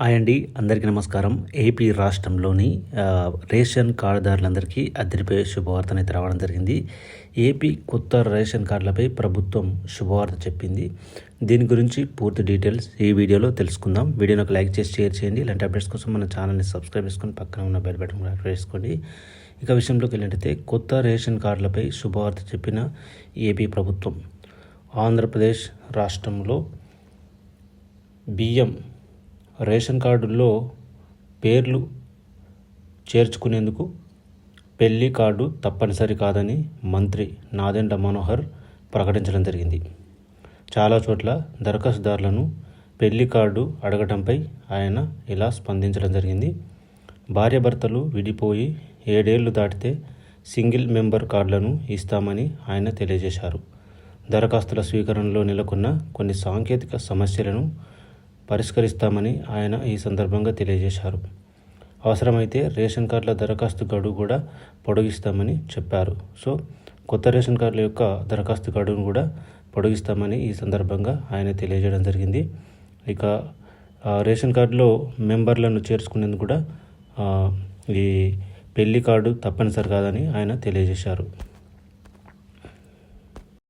Hi అండి అందరికీ నమస్కారం. ఏపీ రాష్ట్రంలోని రేషన్ కార్డుదారులందరికీ అదిరిపోయే శుభవార్తనైతే రావడం జరిగింది. ఏపీ కొత్త రేషన్ కార్డులపై ప్రభుత్వం శుభవార్త చెప్పింది. దీని గురించి పూర్తి డీటెయిల్స్ ఈ వీడియోలో తెలుసుకుందాం. వీడియోని ఒక లైక్ చేసి షేర్ చేయండి. ఇలాంటి అప్డేట్స్ కోసం మన ఛానల్ని సబ్స్క్రైబ్ చేసుకొని పక్కన ఉన్న బెల్ బటన్ కూడా యాక్టివేట్ చేసుకోండి. ఇక విషయంలోకి వెళ్ళినట్టయితే కొత్త రేషన్ కార్డులపై శుభవార్త చెప్పిన ఏపీ ప్రభుత్వం. ఆంధ్రప్రదేశ్ రాష్ట్రంలో బియ్యం రేషన్ కార్డుల్లో పేర్లు చేర్చుకునేందుకు పెళ్ళి కార్డు తప్పనిసరి కాదని మంత్రి నాదెండ్ల మనోహర్ ప్రకటించడం జరిగింది. చాలా చోట్ల దరఖాస్తుదారులను పెళ్ళి కార్డు అడగటంపై ఆయన ఇలా స్పందించడం జరిగింది. భార్యాభర్తలు విడిపోయి ఏడేళ్ళు దాటితే సింగిల్ మెంబర్ కార్డులను ఇస్తామని ఆయన తెలియజేశారు. దరఖాస్తుల స్వీకరణలో నెలకొన్న కొన్ని సాంకేతిక సమస్యలను పరిష్కరిస్తామని ఆయన ఈ సందర్భంగా తెలియజేశారు. అవసరమైతే రేషన్ కార్డుల దరఖాస్తు గడువు కూడా పొడిగిస్తామని చెప్పారు. సో కొత్త రేషన్ కార్డుల యొక్క దరఖాస్తు గడువును కూడా పొడిగిస్తామని ఈ సందర్భంగా ఆయన తెలియజేయడం జరిగింది. ఇక రేషన్ కార్డులో మెంబర్లను చేర్చుకునేందుకు కూడా ఈ పెళ్ళి కార్డు తప్పనిసరి కాదని ఆయన తెలియజేశారు.